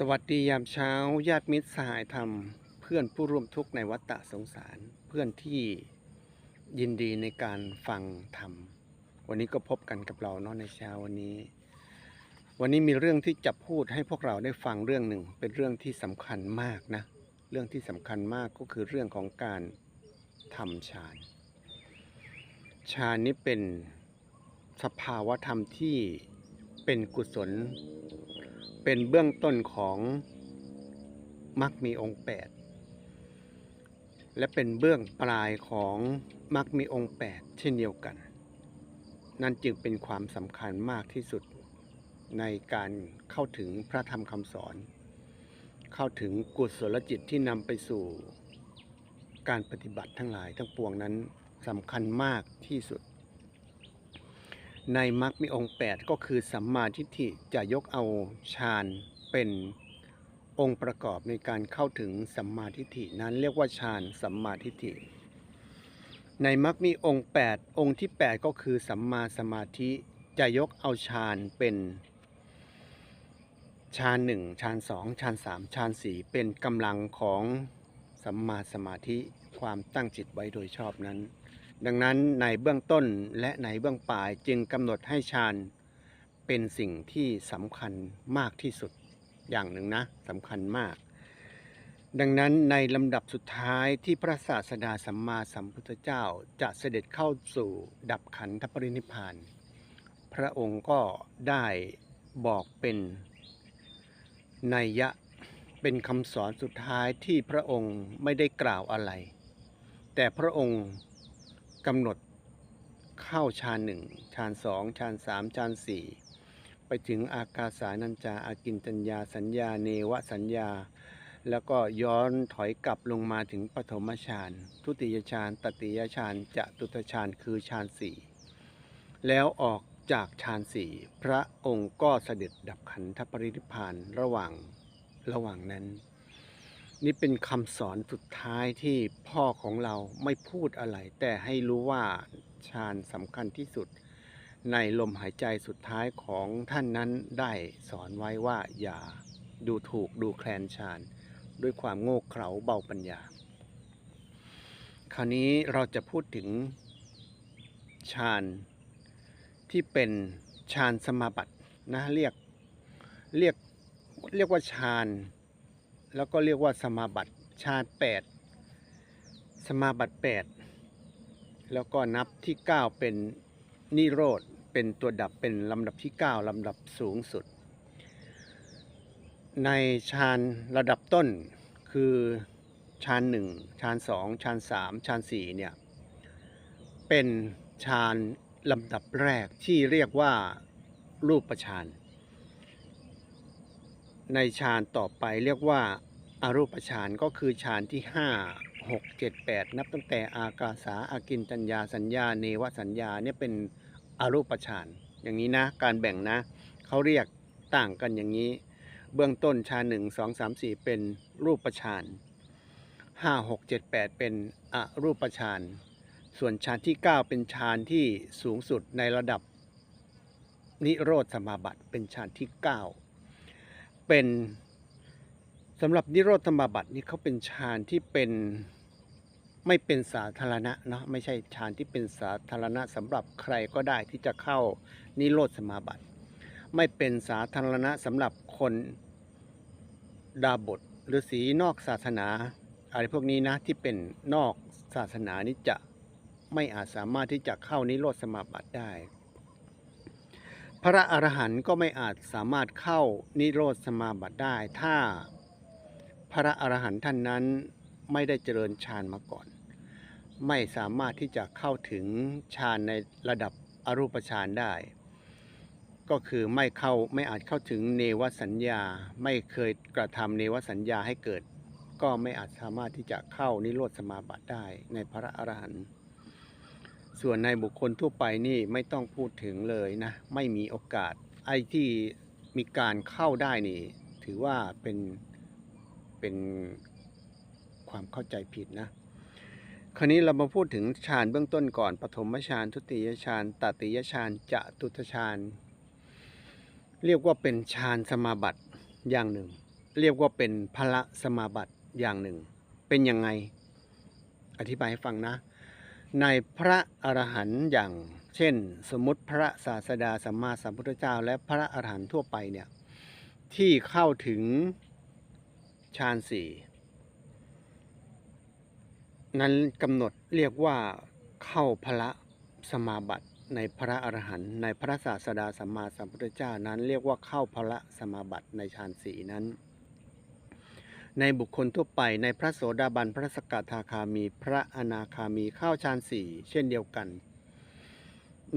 สวัสดียามเช้าญาติมิตรสหายธรรม เพื่อนผู้ร่วมทุกข์ในวัฏฏะสงสาร เพื่อนที่ยินดีในการฟังธรรม วันนี้ก็พบกันกับเราเนาะในเช้าวันนี้ วันนี้มีเรื่องที่จะพูดให้พวกเราได้ฟังเรื่องหนึ่ง เป็นเรื่องที่สำคัญมากนะ เรื่องที่สำคัญมากก็คือเรื่องของการทำฌานฌานนี้เป็นสภาวะธรรมที่เป็นกุศล เป็นเบื้องต้นของมรรคมีองค์ 8 และเป็นเบื้องปลายของมรรคมีองค์ 8 เช่นเดียวกัน นั่นจึงเป็นความสำคัญมากที่สุดในการเข้าถึงพระธรรมคำสอน เข้าถึงกุศลจิตที่นำไปสู่ การปฏิบัติทั้งหลายทั้งปวงนั้นสำคัญมากที่สุด ในมรรคมีองค์ 8 ก็คือสัมมาทิฏฐิจะยกเอาฌานเป็นองค์ประกอบในการเข้าถึงสัมมาทิฏฐินั้นเรียกว่าฌานสัมมาทิฏฐิ ในมรรคมีองค์ 8 องค์ที่ 8 ก็คือสัมมาสมาธิจะยกเอาฌานเป็นฌานหนึ่งฌานสองฌานสามฌานสี่เป็นกำลังของสัมมาสมาธิความตั้งจิตไว้โดยชอบนั้น ดังนั้นในเบื้องต้นและในเบื้องปลายจึงกำหนดให้ฌานเป็นสิ่งที่สำคัญมากที่สุดอย่างหนึ่งนะสำคัญมาก ดังนั้นในลำดับสุดท้ายที่พระศาสดาสัมมาสัมพุทธเจ้าจะเสด็จเข้าสู่ดับขันธปรินิพพาน พระองค์ก็ได้บอกเป็นนัยยะเป็นคำสอนสุดท้ายที่พระองค์ไม่ได้กล่าวอะไร แต่พระองค์ กำหนดเข้าฌานหนึ่งฌานสองฌานสามฌานสี่ไปถึงอากาสานัญจาอากินจัญญาสัญญาเนวสัญญา แล้วก็ย้อนถอยกลับลงมาถึงปฐมฌานทุติยฌานตติยฌานจะตุตฌานคือฌานสี่แล้วออกจากฌานสี่พระองค์ก็เสด็จดับขันธปรินิพพานระหว่างระหว่างนั้น นี่เป็นคำสอนสุดท้ายที่พ่อของเราไม่พูดอะไร แต่ให้รู้ว่าฌานสำคัญที่สุด ในลมหายใจสุดท้ายของท่านนั้นได้สอนไว้ว่าอย่าดูถูกดูแคลนฌานด้วยความโง่เขลาเบาปัญญา คราวนี้เราจะพูดถึงฌานที่เป็นฌานสมาบัตินะเรียกเรียกเรียกว่าฌาน แล้วก็เรียกว่าสมาบัติฌานแปดสมาบัติแปดแล้วก็นับที่ 9 เป็นนิโรธเป็นตัวดับเป็นลำดับที่ 9ลำดับสูงสุด ในฌานระดับต้นคือฌานหนึ่งฌานสองฌานสามฌานสี่เนี่ย เป็นฌานลำดับแรกที่เรียกว่ารูปฌาน ในฌานต่อไปเรียกว่าอารูปฌานก็คือฌานที่ 5 6 7 8 นับตั้งแต่อากาสาอากินจัญญาสัญญา เนวสัญญาเนี่ยเป็นอารูปฌานอย่างนี้นะ การแบ่งนะเขาเรียกต่างกันอย่างนี้ เบื้องต้นฌานหนึ่งสองสามสี่เป็นรูปฌานห้าหกเจ็ดแปดเป็นอรูปฌานส่วนฌานที่9เป็นฌานที่สูงสุดในระดับนิโรธสมาบัติเป็นฌานที่9 เป็นสำหรับนิโรธสมาบัตินี่เขาเป็นฌานที่เป็นไม่เป็นสาธารณะเนาะไม่ใช่ฌานที่เป็นสาธารณะสำหรับใครก็ได้ที่จะเข้านิโรธสมาบัติ ไม่เป็นสาธารณะสำหรับคนดาบทหรือสีนอกศาสนาอะไรพวกนี้นะที่เป็นนอกศาสนานี่จะไม่อาจสามารถที่จะเข้านิโรธสมาบัติได้ พระอรหันต์ก็ไม่อาจสามารถเข้านิโรธสมาบัติได้ ถ้าพระอรหันต์ท่านนั้นไม่ได้เจริญฌานมาก่อน ไม่สามารถที่จะเข้าถึงฌานในระดับอรูปฌานได้ ก็คือไม่เข้าไม่อาจเข้าถึงเนวสัญญา ไม่เคยกระทำเนวสัญญาให้เกิด ก็ไม่อาจสามารถที่จะเข้านิโรธสมาบัติได้ในพระอรหันต์ ส่วนในบุคคลทั่วไปนี่ไม่ต้องพูดถึงเลยนะ ไม่มีโอกาส ไอ้ที่มีการเข้าได้นี่ ถือว่าเป็นเป็นความเข้าใจผิดนะคราวนี้เรามาพูดถึงฌานเบื้องต้นก่อนปฐมฌานทุติยฌานตติยฌานจะตุตฌานเรียกว่าเป็นฌานสมาบัติอย่างหนึ่ง เรียกว่าเป็นพระสมาบัติอย่างหนึ่ง เป็นยังไง อธิบายให้ฟังนะ ในพระอรหันต์อย่างเช่น สมมติพระศาสดาสัมมาสัมพุทธเจ้า และพระอรหันต์ทั่วไปเนี่ยที่เข้าถึงฌานสี่นั้นกำหนดเรียกว่าเข้าพระสมาบัติในพระอรหันต์ในพระศาสดาสัมมาสัมพุทธเจ้านั้น เรียกว่าเข้าพระสมาบัติในฌานสีนั้น ในบุคคลทั่วไปในพระโสดาบันพระสกทาคามีพระอนาคามีเข้าฌานสี่เช่นเดียวกัน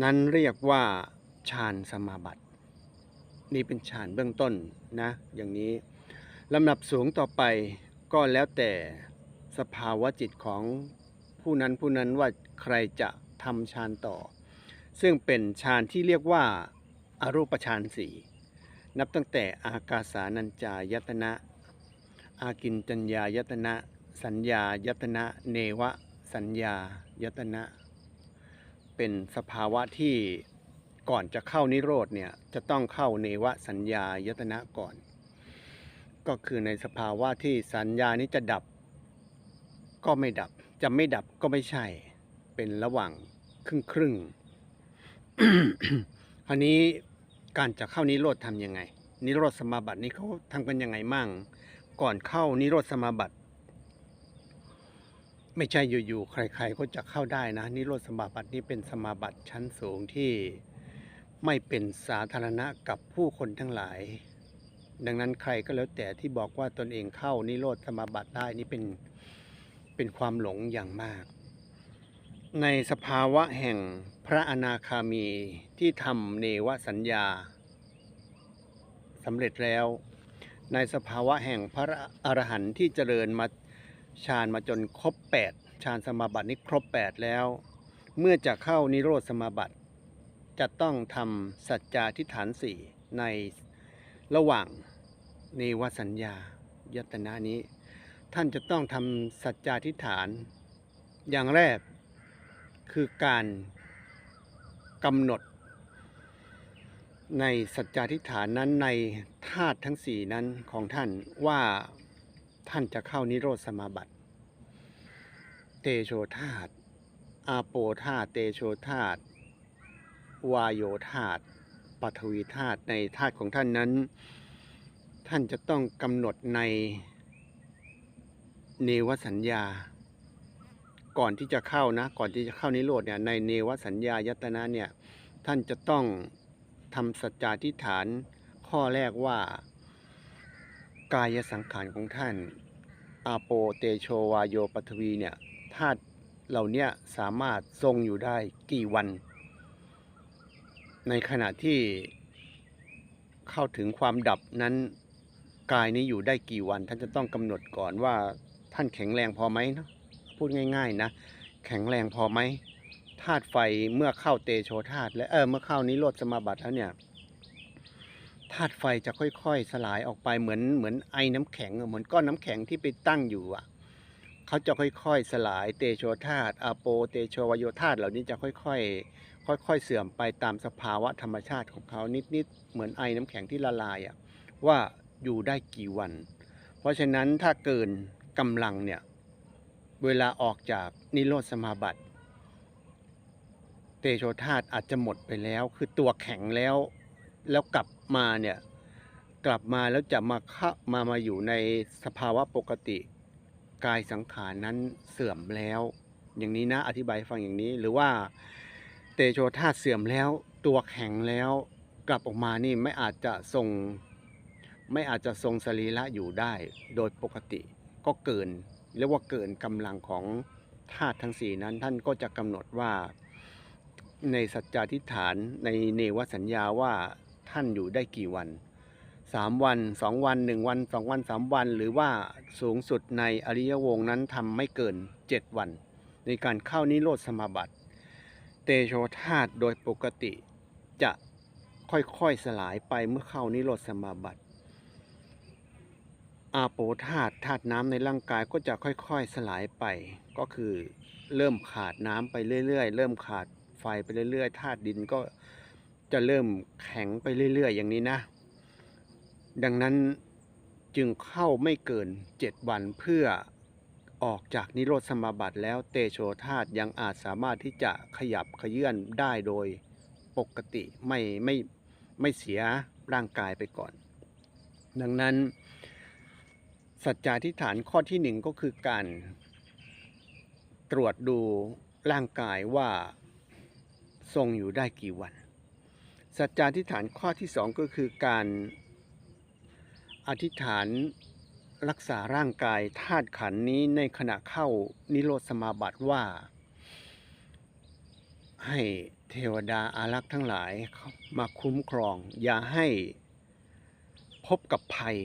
นั้นเรียกว่าฌานสมาบัตินี่เป็นฌานเบื้องต้นนะอย่างนี้ลำดับสูงต่อไปก็แล้วแต่สภาวะจิตของผู้นั้นผู้นั้นว่าใครจะทำฌานต่อ ซึ่งเป็นฌานที่เรียกว่าอารูปฌานสี่นับตั้งแต่อากาสานัญจายตนะ อากินจัญญายตนะ สัญญายตนะ เนวะ สัญญายตนะ เป็นสภาวะที่ก่อนจะเข้านิโรธเนี่ยจะต้องเข้าเนวะสัญญายตนะก่อน ก็คือในสภาวะที่สัญญานี้จะดับ ก็ไม่ดับ จะไม่ดับก็ไม่ใช่ เป็นระหว่างครึ่งครึ่งคราวนี้การจะเข้านิโรธทำยังไง นิโรธสมาบัตินี้เขาทำกันยังไงมั่ง ก่อนเข้านิโรธสมาบัติ ไม่ใช่อยู่ๆใคร ๆ ก็จะเข้าได้นะ นิโรธสมาบัตินี้เป็นสมาบัติชั้นสูงที่ไม่เป็นสาธารณะกับผู้คนทั้งหลาย ดังนั้นใครก็แล้วแต่ที่บอกว่าตนเองเข้านิโรธสมาบัติได้นี่เป็นเป็นความหลงอย่างมาก ในสภาวะแห่งพระอนาคามีที่ทำเนวสัญญาสำเร็จแล้ว ในสภาวะแห่งพระอรหันต์ที่เจริญมาฌานมาจนครบ 8 ฌานสมาบัตินี้ครบ 8 แล้ว เมื่อจะเข้านิโรธสมาบัติ จะต้องทำสัจจาทิฏฐานสี่ในระหว่างเนวสัญญายตนะนี้ ท่านจะต้องทำสัจจาทิฏฐาน อย่างแรกคือการกำหนด ในสัจจาทิฏฐานนั้นในธาตุทั้งสี่นั้นของท่านว่าท่านจะเข้านิโรธสมาบัติ เตโชธาตุอาโปธาตุเตโชธาตุวายโยธาตุปฐวีธาตุในธาตุของท่านนั้น ท่านจะต้องกำหนดในเนวสัญญา ก่อนที่จะเข้านะ ก่อนที่จะเข้านิโรธเนี่ยในเนวสัญญายตนะเนี่ยท่านจะต้อง ทำสัจจาธิฐานข้อแรกว่า กายสังขารของท่าน อาโปเตโชวาโยปฐวีเนี่ยธาตุเหล่านี้สามารถทรงอยู่ได้กี่วัน ในขณะที่เข้าถึงความดับนั้น กายนี้อยู่ได้กี่วัน ท่านจะต้องกำหนดก่อนว่าท่านแข็งแรงพอไหมเนาะพูดง่าย ๆ นะ แข็งแรงพอไหม ธาตุไฟเมื่อเข้าเตโชธาตุและเออเมื่อเข้านิโรธสมาบัติแล้วเนี่ยธาตุไฟจะค่อยๆ สลายออกไปเหมือนเหมือนไอ้น้ำแข็งเหมือนก้อนน้ำแข็งที่ไปตั้งอยู่อะเขาจะค่อยๆ สลายเตโชธาตุอโปเตโชวายโยธาตุเหล่านี้จะค่อยๆ ค่อย ๆ เสื่อมไปตามสภาวะธรรมชาติของเขานิดๆ เหมือนไอ้น้ำแข็งที่ละลายอะว่าอยู่ได้กี่วัน เพราะฉะนั้นถ้าเกินกำลังเนี่ยเวลาออกจากนิโรธสมาบัติ เตโชธาตุอาจจะหมดไปแล้ว คือตัวแข็งแล้ว แล้วกลับมาเนี่ยกลับมาแล้วจะมาเข้ามามาอยู่ในสภาวะปกติ กายสังขารนั้นเสื่อมแล้ว อย่างนี้นะอธิบายฟังอย่างนี้หรือว่าเตโชธาตุเสื่อมแล้ว ตัวแข็งแล้วกลับออกมานี่ไม่อาจจะทรงไม่อาจจะทรงสรีระอยู่ได้โดยปกติก็เกินเรียกว่าเกินกำลังของธาตุทั้งสี่นั้นท่านก็จะกำหนดว่า ในสัจจาธิฐานในเนวสัญญาว่าท่านอยู่ได้กี่วันสามวันสองวันหนึ่งวันสองวันสามวัน หรือว่าสูงสุดในอริยวงศ์นั้นทำไม่เกินเจ็ดวัน ในการเข้านิโรธสมาบัติ เตโชธาตุโดยปกติจะค่อยๆสลายไปเมื่อเข้านิโรธสมาบัติ อาโปธาตุธาตุน้ำในร่างกายก็จะค่อยๆสลายไป ก็คือเริ่มขาดน้ำไปเรื่อยๆ เริ่มขาด ไฟไปเรื่อยๆธาตุดินก็จะเริ่มแข็งไปเรื่อยๆ อย่างนี้นะ ดังนั้นจึงเข้าไม่เกินเจ็ดวันเพื่อออกจากนิโรธสมาบัติแล้วเตโชธาตยังอาจสามารถที่จะขยับขยื่นได้โดยปกติไม่ไม่ไม่เสียร่างกายไปก่อน ดังนั้น สัจจาธิฐานข้อที่หนึ่งก็คือการ ตรวจดูร่างกายว่า ทรงอยู่ได้กี่วัน สัจจาธิฐานข้อที่สองก็คือการอธิษฐานรักษาร่างกายธาตุขันนี้ในขณะเข้านิโรธสมาบัติว่า ให้เทวดาอารักษ์ทั้งหลายมาคุ้มครอง อย่าให้พบกับภัย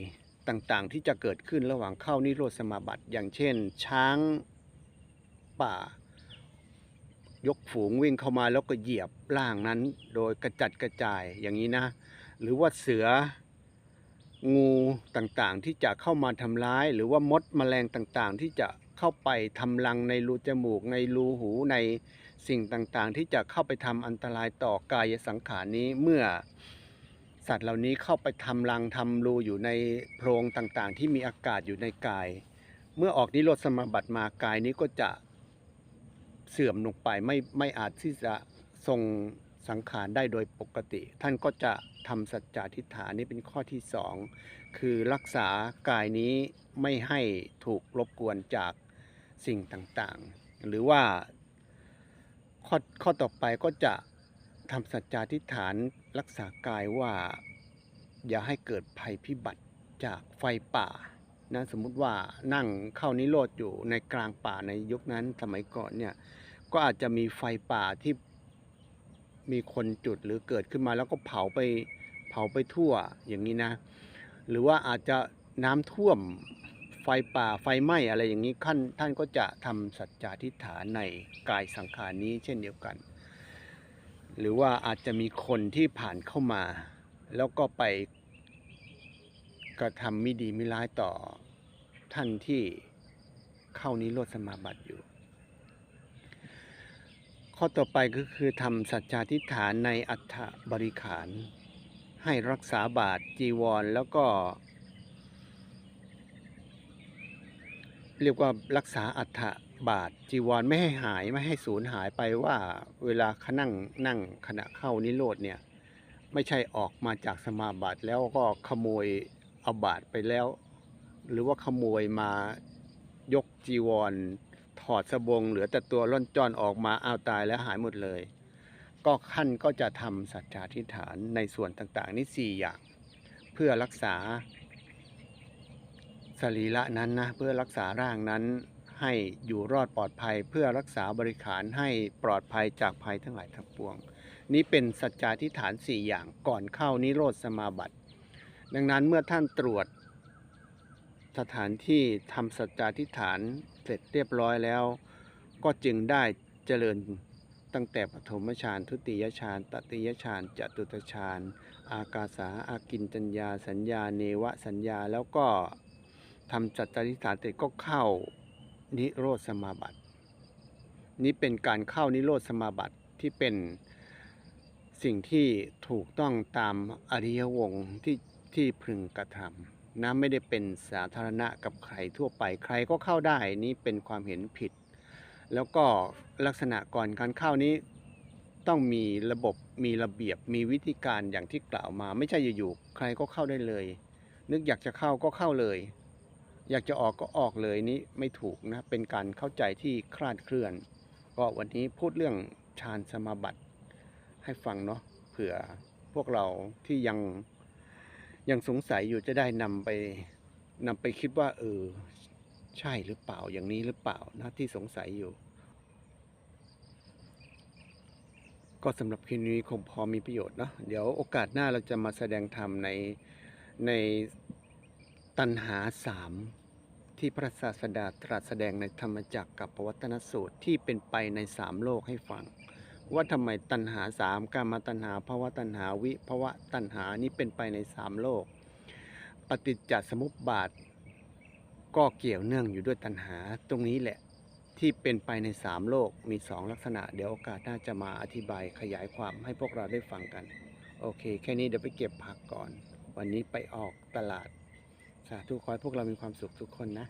ต่างๆ ที่จะเกิดขึ้นระหว่างเข้านิโรธสมาบัติ อย่างเช่น ช้างป่า ยกฝูงวิ่งเข้ามาแล้วก็เหยียบร่างนั้น โดยกระจัดกระจายอย่างนี้นะ หรือว่าเสืองูต่างๆ ที่จะเข้ามาทำร้าย หรือว่ามดแมลงต่างๆ ที่จะเข้าไปทำรังในรูจมูก ในรูหูในสิ่งต่างๆ ที่จะเข้าไปทำอันตรายต่อกายสังขารนี้เมื่อสัตว์เหล่านี้เข้าไปทำรังทำรูอยู่ในโพรงต่างๆ ที่มีอากาศอยู่ในกาย เมื่อออกนิโรธสมบัติมากายนี้ก็จะ เสื่อมลงไปไม่ไม่อาจที่จะทรงสังขารได้โดยปกติ ท่านก็จะทำสัจจาธิษฐานนี่เป็นข้อที่สองคือรักษากายนี้ไม่ให้ถูกรบกวนจากสิ่งต่างๆ หรือว่าข้อข้อต่อไปก็จะทำสัจจาธิษฐานรักษากายว่าอย่าให้เกิดภัยพิบัติจากไฟป่านะสมมุติว่านั่งเข้านิโรธอยู่ในกลางป่าในยุคนั้นสมัยก่อนเนี่ย ก็อาจจะมีไฟป่าที่มีคนจุดหรือเกิดขึ้นมาแล้วก็เผาไปเผาไปทั่วอย่างนี้นะ หรือว่าอาจจะน้ำท่วมไฟป่าไฟไหม้อะไรอย่างนี้ท่านท่านก็จะทำสัจจาธิษฐานในกายสังขารนี้เช่นเดียวกัน หรือว่าอาจจะมีคนที่ผ่านเข้ามา แล้วก็ไปกระทำไม่ดีไม่ร้ายต่อท่านที่เข้านิโรธสมาบัติอยู่ ข้อต่อไปก็คือทำสัจจาธิฐานในอัฐบริขาร ให้รักษาบาทจีวร แล้วก็ เรียกว่ารักษาอัฐบาทจีวรไม่ให้หายไม่ให้สูญหายไปว่าเวลาขนั่งนั่งขณะเข้านิโรธเนี่ยไม่ใช่ออกมาจากสมาบัติแล้วก็ขโมยเอาบาทไปแล้ว หรือว่าขโมยมายกจีวร ถอดสบงเหลือแต่ตัวร่อนจอนออกมาอ้าวตายแล้วหายหมดเลย ก็ขั้นก็จะทำสัจจาธิฐานในส่วนต่างๆ นี่สี่อย่าง เพื่อรักษาสรีระนั้นนะเพื่อรักษาร่างนั้นให้อยู่รอดปลอดภัยเพื่อรักษาบริขารให้ปลอดภัยจากภัยทั้งหลายทั้งปวง นี้เป็นสัจจาธิฐานสี่อย่างก่อนเข้านิโรธสมาบัติ ดังนั้นเมื่อท่านตรวจสถานที่ทำสัจจาธิฐาน เสร็จเรียบร้อยแล้ว ก็จึงได้เจริญตั้งแต่ปฐมฌานทุติยฌานตติยฌานจตุตฌานอากาสาอากินจัญญาสัญญาเนวสัญญาแล้วก็ทำจัตตาธิษฐานเสร็จก็เข้านิโรธสมาบัตินี้เป็นการเข้านิโรธสมาบัติที่เป็นสิ่งที่ถูกต้องตามอริยวงศ์ที่ที่พึงกระทำ นะไม่ได้เป็นสาธารณะกับใครทั่วไปใครก็เข้าได้นี้เป็นความเห็นผิด แล้วก็ลักษณะก่อนการเข้านี้ต้องมีระบบมีระเบียบมีวิธีการอย่างที่กล่าวมา ไม่ใช่อยู่ๆใครก็เข้าได้เลย นึกอยากจะเข้าก็เข้าเลย อยากจะออกก็ออกเลยนี้ไม่ถูกนะเป็นการเข้าใจที่คลาดเคลื่อน ก็วันนี้พูดเรื่องฌานสมาบัติให้ฟังเนาะเผื่อพวกเราที่ยัง ยังสงสัยอยู่จะได้นำไปนำไปคิดว่า เออ ใช่หรือเปล่าอย่างนี้หรือเปล่านะที่สงสัยอยู่ ก็สำหรับคลิปนี้คงพอมีประโยชน์เนาะเดี๋ยวโอกาสหน้าเราจะมาแสดงธรรมในในตัณหาสามที่พระศาสดาตรัสแสดงในธรรมจักรกับปวัตนสูตรที่เป็นไปในสามโลกให้ฟัง ว่าทำไมตัณหาสามกามตัณหาภาวะตัณหาวิภาวะตัณหานี้เป็นไปในสามโลก ปฏิจจสมุปบาท ก็เกี่ยวเนื่องอยู่ด้วยตัณหาตรงนี้แหละ ที่เป็นไปในสามโลกมีสองลักษณะ เดี๋ยวโอกาสหน้าจะมาอธิบายขยายความให้พวกเราได้ฟังกัน โอเค แค่นี้เดี๋ยวไปเก็บผักก่อน วันนี้ไปออกตลาดสาธุขอให้พวกเรามีความสุขทุกคนนะ